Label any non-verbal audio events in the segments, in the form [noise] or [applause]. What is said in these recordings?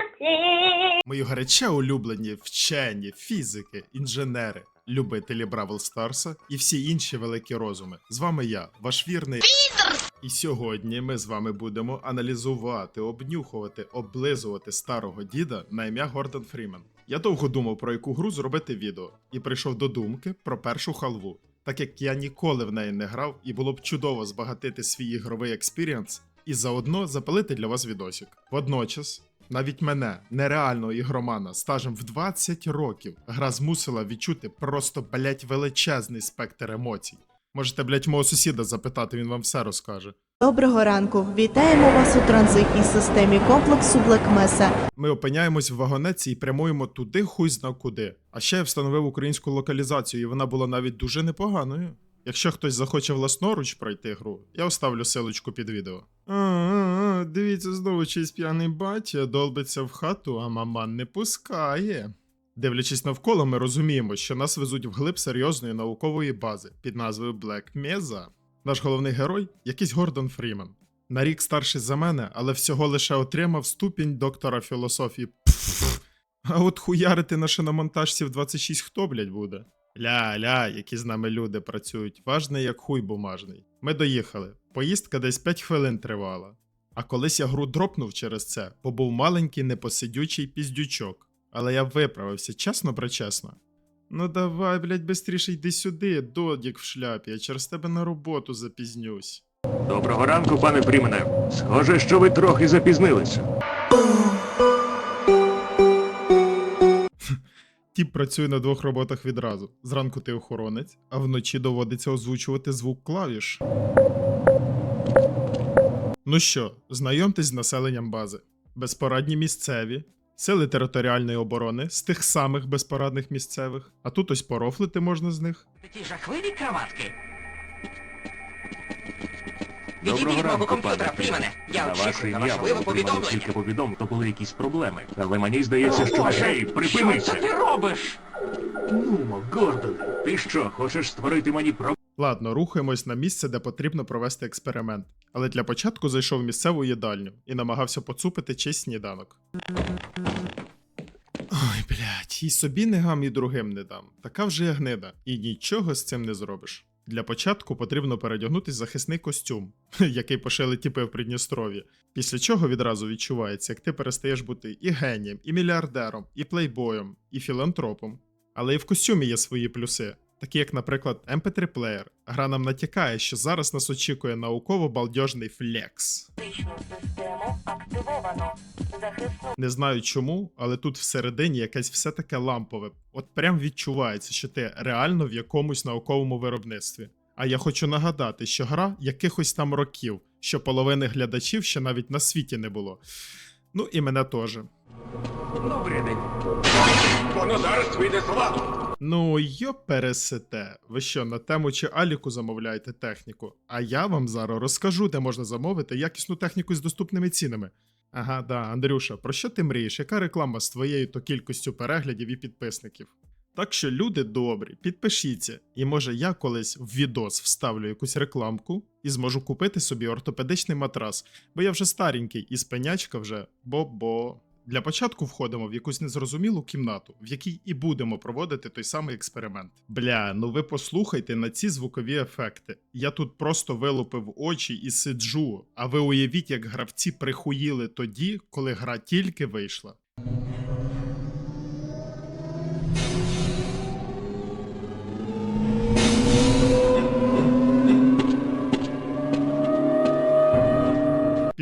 космосі. Мої гаряче улюблені вчені, фізики, інженери, любителі Бравл Старса і всі інші великі розуми. З вами я, ваш вірний. І сьогодні ми з вами будемо аналізувати, обнюхувати, облизувати старого діда на ім'я Гордон Фрімен. Я довго думав, про яку гру зробити відео, і прийшов до думки про першу халву. Так як я ніколи в неї не грав, і було б чудово збагатити свій ігровий експірієнс і заодно запалити для вас відосик. Водночас, навіть мене, нереального ігромана, стажем в 20 років, гра змусила відчути просто, блять, величезний спектр емоцій. Можете, блять, мого сусіда запитати, він вам все розкаже. Доброго ранку! Вітаємо вас у транзитній системі комплексу Блекмеса. Ми опиняємось в вагонеці і прямуємо туди, хуй зна куди. А ще я встановив українську локалізацію, і вона була навіть дуже непоганою. Якщо хтось захоче власноруч пройти гру, я оставлю силочку під відео. А, а, а, дивіться, знову чийсь п'яний батя долбиться в хату, а маман не пускає. Дивлячись навколо, ми розуміємо, що нас везуть вглиб серйозної наукової бази під назвою Black Mesa. Наш головний герой якийсь Гордон Фрімен. На рік старший за мене, але всього лише отримав ступінь доктора філософії. Пф. А от хуярити на шиномонтажці в 26 хто, блядь, буде? Ля-ля, які з нами люди працюють, важний як хуй бумажний. Ми доїхали. Поїздка десь 5 хвилин тривала. А колись я гру дропнув через це, бо був маленький непосидючий піздючок. Але я виправився, чесно причесно. Ну давай, блядь, бистріше йди сюди, додік в шляпі, я через тебе на роботу запізнюсь. Доброго ранку, пане Фрімене. Схоже, що ви трохи запізнилися. Тіп працює на двох роботах відразу. Зранку ти охоронець, а вночі доводиться озвучувати звук клавіш. Ну що, знайомтесь з населенням бази. Безпорадні місцеві, сили територіальної оборони з тих самих безпорадних місцевих, а тут ось порофлити можна з них. Такі жахливі краватки. Доброго Відійдіть мого ранку, комп'ютера, пане Фрімене. Я На ваше очікую на ім'я важливе було отримано повідомлення. кілька повідомлень, то були якісь проблеми. Але мені здається, що Боже, Гей, Що це ти робиш? Ну, Гордон, ти що, хочеш створити мені про... Ладно, рухаємось на місце, де потрібно провести експеримент. Але для початку зайшов в місцеву їдальню і намагався поцупити чийсь сніданок. Ой, блядь, і собі не гам, і другим не дам. Така вже я гнида, і нічого з цим не зробиш. Для початку потрібно передягнути захисний костюм, [laughs] який пошили тіпи в Придністрові, Після чого відразу відчувається, як ти перестаєш бути і генієм, і мільярдером, і плейбоєм, і філантропом. Але і в костюмі є свої плюси, такі як, наприклад, MP3 плеєр. Гра нам натякає, що зараз нас очікує флекс. Систему активовано. Захисну Не знаю чому, але тут всередині якесь все таке лампове. От прям відчувається, що ти реально в якомусь науковому виробництві. А я хочу нагадати, що гра якихось там років, що половини глядачів ще навіть на світі не було. Ну і мене теж. Добрий день. Воно вийде з. Ну, йо пересете. Ви що, на тему чи Аліку замовляєте техніку? А я вам зараз розкажу, де можна замовити якісну техніку з доступними цінами. Ага, да, Андрюша, про що ти мрієш? Яка реклама з твоєю то кількістю переглядів і підписників? Так що, люди добрі, підпишіться, і може я колись в відос вставлю якусь рекламку і зможу купити собі ортопедичний матрас, бо я вже старенький і спинячка вже бо-бо. Для початку входимо в якусь незрозумілу кімнату, в якій і будемо проводити той самий експеримент. Бля, ну ви послухайте на ці звукові ефекти. Я тут просто вилупив очі і сиджу. А ви уявіть, як гравці прихуїли тоді, коли гра тільки вийшла.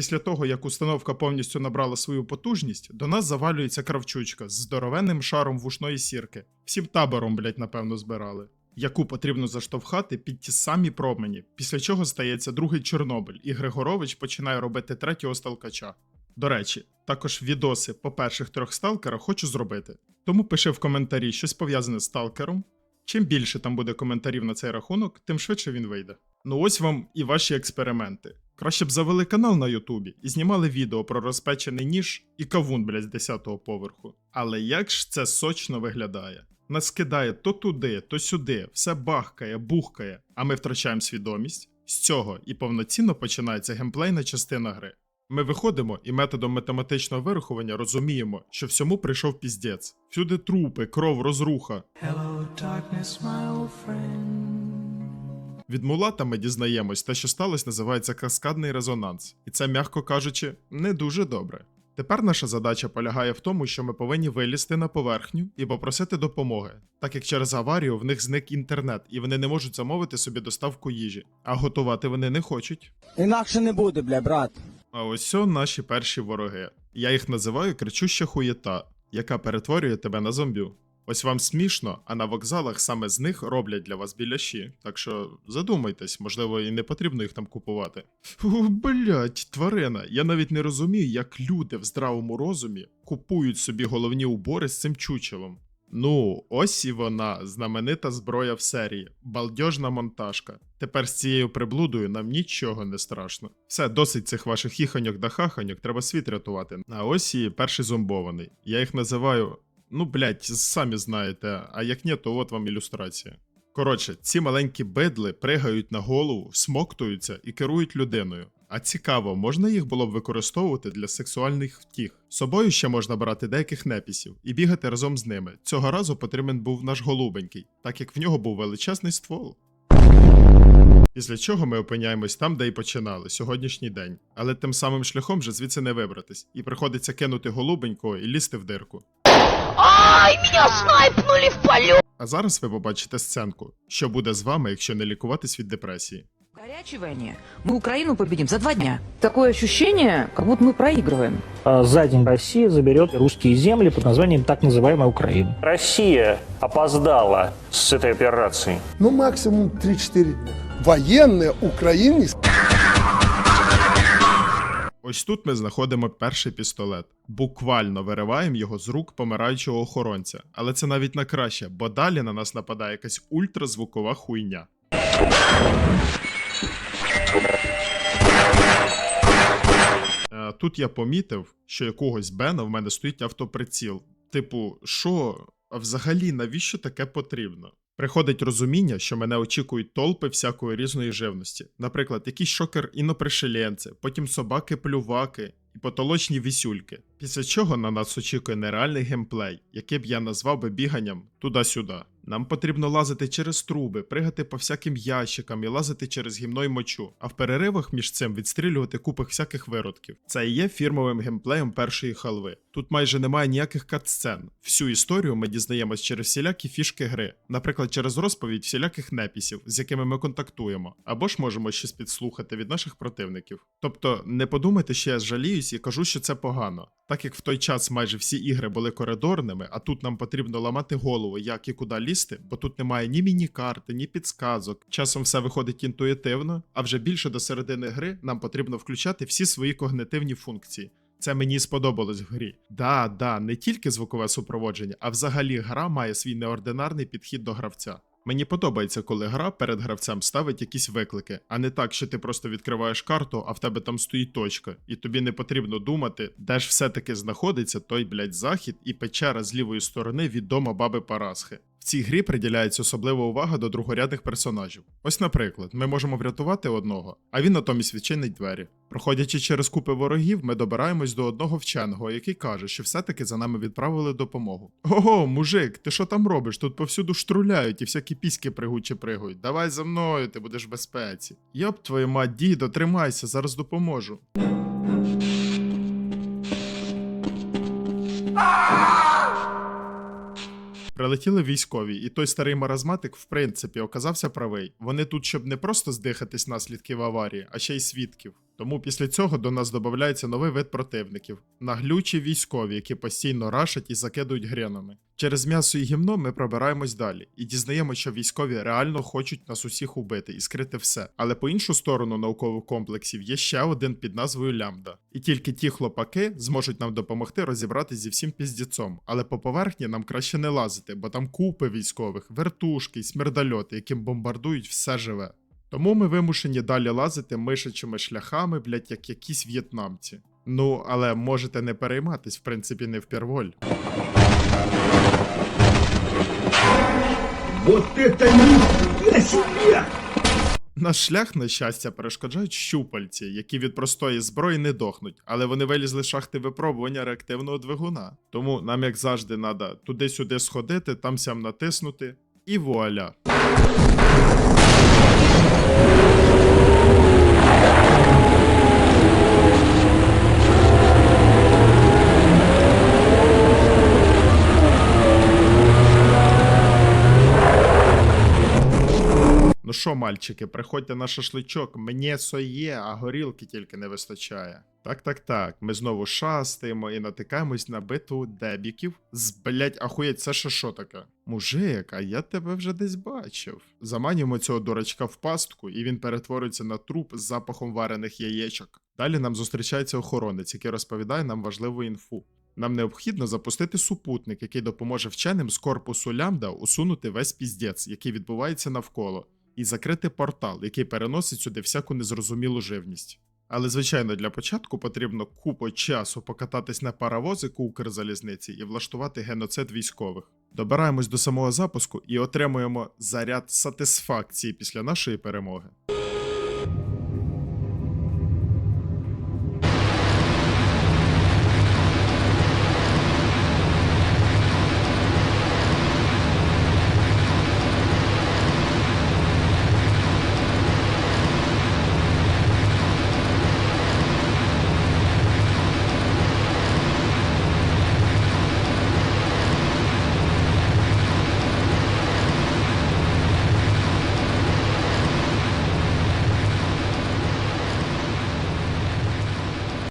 Після того, як установка повністю набрала свою потужність, до нас завалюється кравчучка з здоровенним шаром вушної сірки. Всім табором, блять, напевно, збирали. Яку потрібно заштовхати під ті самі промені, після чого стається другий Чорнобиль, і Григорович починає робити третього сталкача. До речі, також відоси по перших трьох сталкерах хочу зробити. Тому пиши в коментарі щось пов'язане з сталкером. Чим більше там буде коментарів на цей рахунок, тим швидше він вийде. Ну ось вам і ваші експерименти. Краще б завели канал на Ютубі і знімали відео про розпечений ніж і кавун, блядь, з 10-го поверху. Але як ж це сочно виглядає? Нас кидає то туди, то сюди, все бахкає, бухкає, а ми втрачаємо свідомість. З цього і повноцінно починається геймплейна частина гри. Ми виходимо і методом математичного вирахування розуміємо, що всьому прийшов піздець. Всюди трупи, кров, розруха. Від мулата ми дізнаємось, те, що сталося, називається каскадний резонанс, і це, м'яко кажучи, не дуже добре. Тепер наша задача полягає в тому, що ми повинні вилізти на поверхню і попросити допомоги, так як через аварію в них зник інтернет, і вони не можуть замовити собі доставку їжі, а готувати вони не хочуть. Інакше не буде, бля, брат. А ось о наші перші вороги. Я їх називаю кричуща хуєта, яка перетворює тебе на зомбю. Ось вам смішно, а на вокзалах саме з них роблять для вас біляші. Так що задумайтесь, можливо, і не потрібно їх там купувати. Фу, блять, тварина. Я навіть не розумію, як люди в здравому розумі купують собі головні убори з цим чучелом. Ну, ось і вона, знаменита зброя в серії, балдьожна монтажка. Тепер з цією приблудою нам нічого не страшно. Все, досить цих ваших їханьок да хаханьок, треба світ рятувати. А ось і перший зомбований. Я їх називаю. Ну, блять, самі знаєте, а як ні, то от вам ілюстрація. Коротше, ці маленькі бидли пригають на голову, смоктуються і керують людиною. А цікаво, можна їх було б використовувати для сексуальних втіх. З собою ще можна брати деяких непісів і бігати разом з ними. Цього разу потрібен був наш голубенький, так як в нього був величезний ствол. Після чого ми опиняємось там, де й починали сьогоднішній день. Але тим самим шляхом вже звідси не вибратись, і приходиться кинути голубенького і лізти в дирку. Ай, меня снайпнули в полет! А зараз ви побачите сценку, що буде з вами, якщо не лікуватись від депресії. Горячивание. Мы Украину победим за два дня. Такое ощущение, как будто мы проигрываем. А За день Россия заберет русские земли под названием так называемая Украина. Россия опоздала с этой операцией. Ну, максимум 3-4 дня. Военные Украине Ось тут ми знаходимо перший пістолет. Буквально вириваємо його з рук помираючого охоронця. Але це навіть на краще, бо далі на нас нападає якась ультразвукова хуйня. Е, Тут я помітив, що якогось Бена в мене стоїть автоприціл. Типу, що? А взагалі навіщо таке потрібно? Приходить розуміння, що мене очікують толпи всякої різної живності. Наприклад, якийсь шокер інопришеленці, потім собаки-плюваки і потолочні вісюльки. Після чого на нас очікує нереальний геймплей, який б я назвав би біганням туди-сюди. Нам потрібно лазити через труби, пригати по всяким ящикам і лазити через гімно й мочу, а в переривах між цим відстрілювати купих всяких виродків. Це і є фірмовим геймплеєм першої халви. Тут майже немає ніяких катсцен. Всю історію ми дізнаємось через всілякі фішки гри, наприклад, через розповідь всіляких непісів, з якими ми контактуємо, або ж можемо щось підслухати від наших противників. Тобто, не подумайте, що я жаліюсь і кажу, що це погано. Так як в той час майже всі ігри були коридорними, а тут нам потрібно ламати голову, як і куди лізти, бо тут немає ні міні-карти, ні підсказок. Часом все виходить інтуїтивно, а вже більше до середини гри нам потрібно включати всі свої когнитивні функції. Це мені сподобалось в грі. Да, да, не тільки звукове супроводження, а взагалі гра має свій неординарний підхід до гравця. Мені подобається, коли гра перед гравцем ставить якісь виклики, а не так, що ти просто відкриваєш карту, а в тебе там стоїть точка, і тобі не потрібно думати, де ж все-таки знаходиться той, блядь, захід і печера з лівої сторони від дома баби Парасхи. В цій грі приділяється особлива увага до другорядних персонажів. Ось, наприклад, ми можемо врятувати одного, а він натомість відчинить двері. Проходячи через купи ворогів, ми добираємось до одного вченого, який каже, що все-таки за нами відправили допомогу. Ого, мужик, ти що там робиш? Тут повсюду штруляють і всякі піськи пригучі пригають. Давай за мною, ти будеш в безпеці. Йоп, твою мать, дідо, тримайся, зараз допоможу. Прилетіли військові, і той старий маразматик, в принципі, оказався правий. Вони тут, щоб не просто здихатись наслідків аварії, а ще й свідків. Тому після цього до нас додається новий вид противників наглючі військові, які постійно рашать і закидують гренами. Через м'ясо і гімно ми пробираємось далі і дізнаємося, що військові реально хочуть нас усіх убити і скрити все. Але по іншу сторону наукових комплексів є ще один під назвою Лямда. І тільки ті хлопаки зможуть нам допомогти розібратись зі всім піздіцом. Але по поверхні нам краще не лазити, бо там купи військових, вертушки смердольоти, яким бомбардують все живе. Тому ми вимушені далі лазити мишачими шляхами, блять, як якісь в'єтнамці. Ну, але можете не перейматись, в принципі, не вперволь. Наш шлях, на щастя, перешкоджають щупальці, які від простої зброї не дохнуть, але вони вилізли з шахти випробування реактивного двигуна. Тому нам, як завжди, треба туди-сюди сходити, там сям натиснути, і вуаля. Ну що, мальчики, приходьте на шашличок, мені соє, а горілки тільки не вистачає. Так, так, так. Ми знову шастаємо і натикаємось на битву дебіків. З блять, ахуєть, це ще що таке? Мужик, а я тебе вже десь бачив. Заманюємо цього дурачка в пастку, і він перетворюється на труп з запахом варених яєчок. Далі нам зустрічається охоронець, який розповідає нам важливу інфу. Нам необхідно запустити супутник, який допоможе вченим з корпусу лямбда усунути весь піздець, який відбувається навколо, і закрити портал, який переносить сюди всяку незрозумілу живність. Але, звичайно, для початку потрібно купу часу покататись на паровозику Укрзалізниці і влаштувати геноцид військових. Добираємось до самого запуску і отримуємо заряд сатисфакції після нашої перемоги.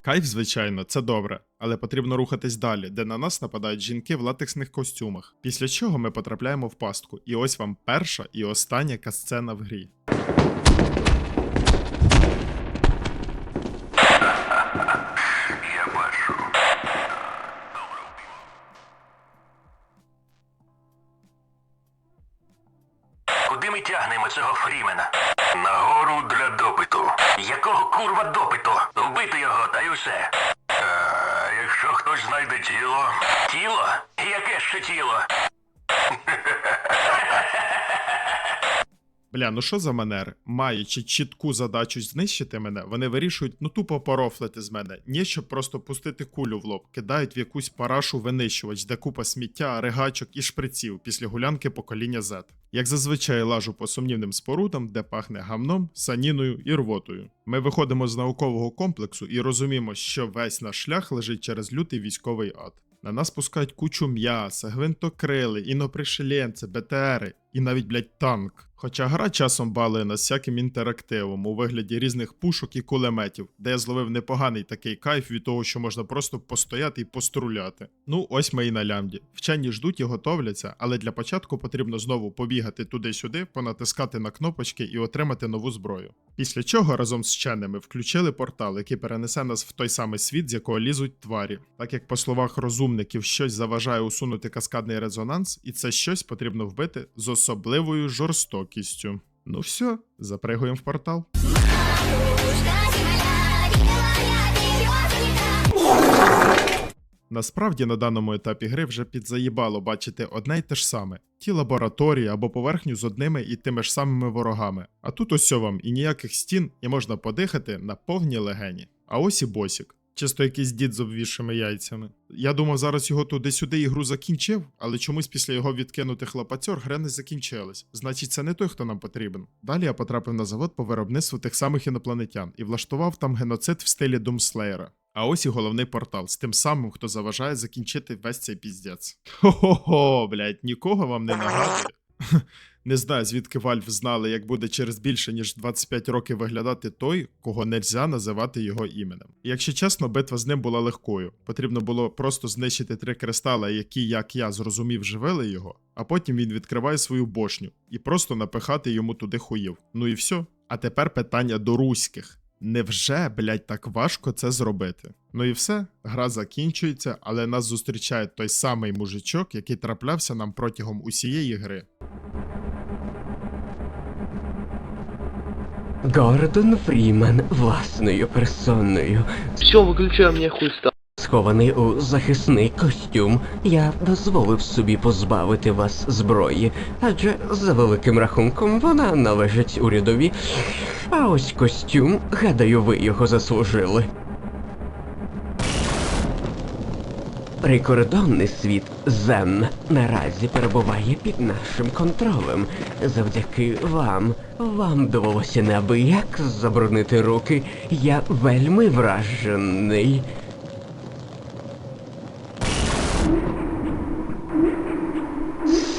Кайф, звичайно, це добре, але потрібно рухатись далі, де на нас нападають жінки в латексних костюмах. Після чого ми потрапляємо в пастку, і ось вам перша і остання касцена в грі. Ну що за манер? Маючи чітку задачу знищити мене, вони вирішують ну тупо порофлити з мене. Ні, щоб просто пустити кулю в лоб, кидають в якусь парашу винищувач, де купа сміття, ригачок і шприців після гулянки покоління Z. Як зазвичай лажу по сумнівним спорудам, де пахне гамном, саніною і рвотою. Ми виходимо з наукового комплексу і розуміємо, що весь наш шлях лежить через лютий військовий ад. На нас пускають кучу м'яса, гвинтокрили, інопришеленці, БТРи і навіть, блядь, танк. Хоча гра часом балує нас всяким інтерактивом у вигляді різних пушок і кулеметів, де я зловив непоганий такий кайф від того, що можна просто постояти і поструляти. Ну, ось ми і на лямді. Вчені ждуть і готовляться, але для початку потрібно знову побігати туди-сюди, понатискати на кнопочки і отримати нову зброю. Після чого разом з вченими включили портал, який перенесе нас в той самий світ, з якого лізуть тварі. Так як по словах розумників щось заважає усунути каскадний резонанс, і це щось потрібно вбити з особливою жорстокістю. Ну все, запригуємо в портал. Насправді на даному етапі гри вже підзаїбало бачити одне й те ж саме: ті лабораторії або поверхню з одними і тими ж самими ворогами. А тут ось вам і ніяких стін, і можна подихати на повні легені. А ось і босік. Чисто якийсь дід з обвісшими яйцями. Я думав, зараз його туди-сюди ігру закінчив, але чомусь після його відкинутих лапацьор гра не закінчилась. Значить, це не той, хто нам потрібен. Далі я потрапив на завод по виробництву тих самих інопланетян і влаштував там геноцид в стилі Думслеєра. А ось і головний портал з тим самим, хто заважає закінчити весь цей піздець. Хо-хо-хо, блядь, нікого вам не нагадує. Не знаю, звідки Valve знали, як буде через більше ніж 25 років виглядати той, кого нельзя називати його іменем. Якщо чесно, битва з ним була легкою. Потрібно було просто знищити три кристали, які, як я зрозумів, живили його, а потім він відкриває свою бошню і просто напихати йому туди хуїв. Ну і все. А тепер питання до руських. Невже, блядь, так важко це зробити? Ну і все, гра закінчується, але нас зустрічає той самий мужичок, який траплявся нам протягом усієї гри. Гордон Фрімен власною персоною. Все, выключай, мені хуй схований у захисний костюм. Я дозволив собі позбавити вас зброї, адже за великим рахунком вона належить урядові. А ось костюм, гадаю, ви його заслужили. Прикордонний світ Зен наразі перебуває під нашим контролем. Завдяки вам. Вам довелося неабияк заборонити руки. Я вельми вражений.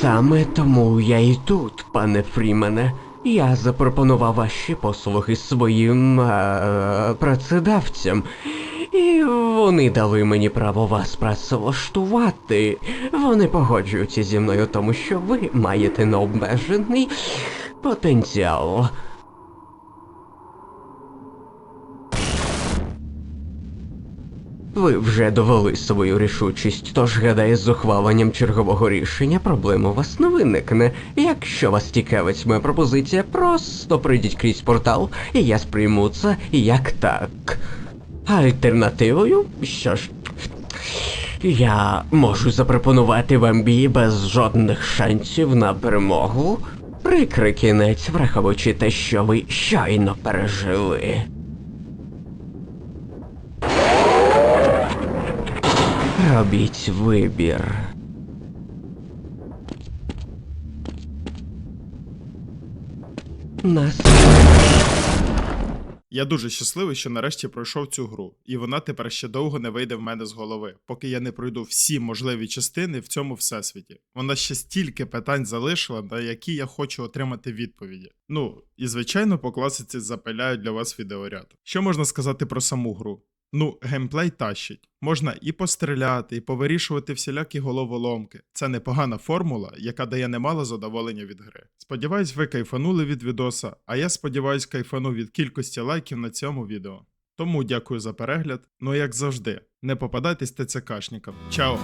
Саме тому я і тут, пане Фрімене. Я запропонував ваші послуги своїм е, працедавцям. І вони дали мені право вас працевлаштувати. Вони погоджуються зі мною, тому що ви маєте необмежений потенціал. Ви вже довели свою рішучість, тож гадаю, з ухваленням чергового рішення проблем у вас не виникне. Якщо вас цікавить моя пропозиція, просто прийдіть крізь портал, і я сприйму це як так. Альтернативою, що ж, я можу запропонувати вам бій без жодних шансів на перемогу. Прикрий кінець, враховуючи те, що ви щойно пережили. Робіть вибір. Нас Я дуже щасливий, що нарешті пройшов цю гру, і вона тепер ще довго не вийде в мене з голови, поки я не пройду всі можливі частини в цьому всесвіті. Вона ще стільки питань залишила, на які я хочу отримати відповіді. Ну, і звичайно, по класиці запиляю для вас відеоряд. Що можна сказати про саму гру? Ну, геймплей тащить. Можна і постріляти, і повирішувати всілякі головоломки. Це непогана формула, яка дає немало задоволення від гри. Сподіваюсь, ви кайфанули від відоса, а я сподіваюсь, кайфану від кількості лайків на цьому відео. Тому дякую за перегляд. Ну як завжди, не попадайтесь ТЦКшникам. Чао!